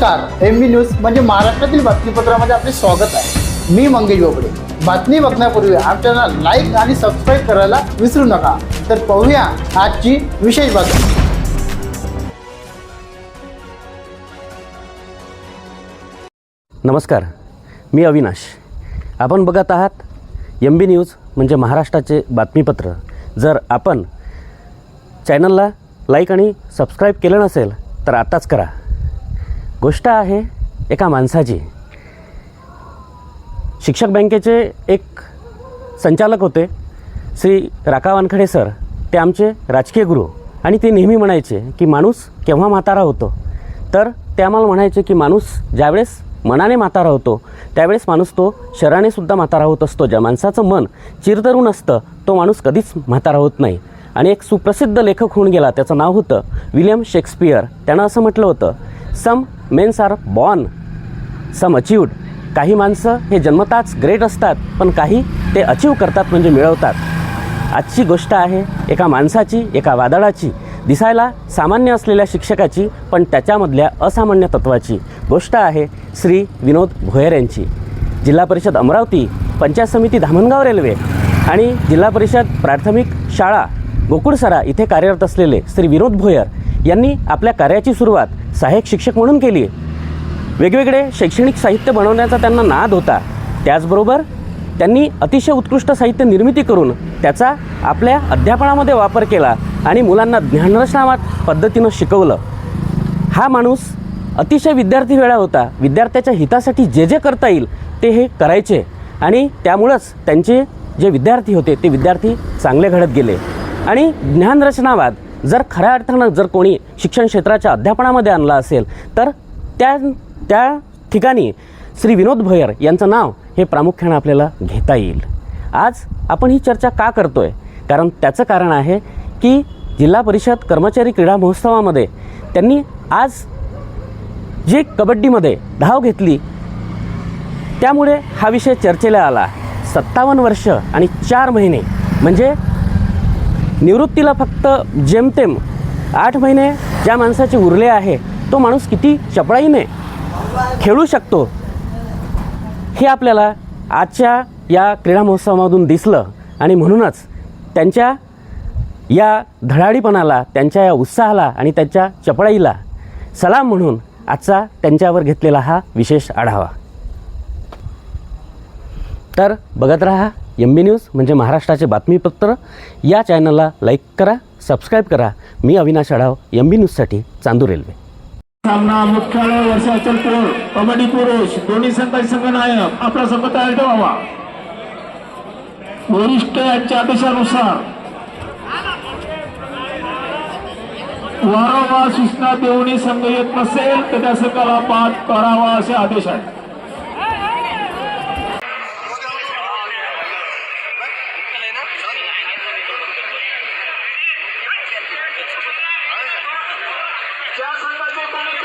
नमस्कार एम बी न्यूज म्हणजे महाराष्ट्रातील बातमीपत्रामध्ये आपले स्वागत आहे. मी मंगेश बोबडे. बातमी बघण्यापूर्वी आमच्या लाईक आणि सबस्क्राईब करायला विसरू नका. तर पाहूया आजची विशेष बातमी. नमस्कार मी अविनाश. आपण बघत आहात एम बी न्यूज म्हणजे महाराष्ट्राचे बातमीपत्र. जर आपण चॅनलला लाईक आणि सबस्क्राईब केलं नसेल तर आताच करा. गोष्ट आहे एका माणसाची. शिक्षक बँकेचे एक संचालक होते श्री राका वानखडे सर. ते आमचे राजकीय गुरु आणि ते नेहमी म्हणायचे की माणूस केव्हा म्हातारा होतो? तर ते आम्हाला म्हणायचे की माणूस ज्यावेळेस मनाने म्हातारा होतो त्यावेळेस माणूस तो शरीराने सुद्धा म्हातारा होत असतो. ज्या माणसाचं मन चिरतरून असतं तो माणूस कधीच म्हातारा होत नाही. आणि एक सुप्रसिद्ध लेखक होऊन गेला त्याचं नाव होतं विलियम शेक्सपियर. त्यानं असं म्हटलं होतं some men's are born. Some achieved. काही माणसं हे जन्मताच ग्रेट असतात पण काही ते अचीव करतात म्हणजे मिळवतात. आजची गोष्ट आहे एका माणसाची एका वादळाची. दिसायला सामान्य असलेल्या शिक्षकाची पण त्याच्यामधल्या असामान्य तत्वाची. गोष्ट आहे श्री विनोद भोयर यांची. जिल्हा परिषद अमरावती पंचायत समिती धामणगाव रेल्वे आणि जिल्हा परिषद प्राथमिक शाळा गोकुळसरा इथे कार्यरत असलेले श्री विनोद भोयर यांनी आपल्या कार्याची सुरुवात सहाय्यक शिक्षक म्हणून केली वेगवेगळे शैक्षणिक साहित्य बनवण्याचा त्यांना नाद होता. त्याचबरोबर त्यांनी अतिशय उत्कृष्ट साहित्य निर्मिती करून त्याचा आपल्या अध्यापनामध्ये वापर केला आणि मुलांना ज्ञानरचना पद्धतीनं शिकवलं. हा माणूस अतिशय विद्यार्थी वेळा होता. विद्यार्थ्याच्या हितासाठी जे जे करता येईल ते हे करायचे आणि त्यामुळंच त्यांचे जे विद्यार्थी होते ते विद्यार्थी चांगले घडत गेले. आणि ज्ञानरचनावाद जर खऱ्या अर्थानं जर कोणी शिक्षण क्षेत्राच्या अध्यापनामध्ये आणला असेल तर त्या त्या ठिकाणी श्री विनोद भोयर यांचं नाव हे प्रामुख्यानं आपल्याला घेता येईल. आज आपण ही चर्चा का करतोय? कारण त्याचं कारण आहे की जिल्हा परिषद कर्मचारी क्रीडा महोत्सवामध्ये त्यांनी आज जी कबड्डीमध्ये धाव घेतली त्यामुळे हा विषय चर्चेला आला. सत्तावन्न वर्ष आणि चार महिने म्हणजे निवृत्तीला फक्त जेमतेम आठ महिने ज्या माणसाचे उरले आहे तो माणूस किती चपळाईने खेळू शकतो हे आपल्याला आजच्या या क्रीडा महोत्सवामधून दिसलं. आणि म्हणूनच त्यांच्या या धडाडीपणाला त्यांच्या या उत्साहाला आणि त्यांच्या चपळाईला सलाम म्हणून आजचा त्यांच्यावर घेतलेला हा विशेष आढावा. तर बघत राहा एम बी न्यूज म्हणजे महाराष्ट्राचे बातमीपत्र. या चॅनलला लाईक करा सबस्क्राईब करा. मी अविनाश आढाव एम बी न्यूजसाठी चांदू रेल्वे. सामना मुख्यालय वर्षाचलपूर कबड्डी पुरुष दोन्ही संघाचे संघनायक. आपला संघ तयार ठेवावा. वरिष्ठ यांच्या आदेशानुसार वारंवार सूचना देऊनही संघ येत नसेल तर त्या संघाला बाद करावा असे आदेश आहेत. ज्या संघाचे कोणी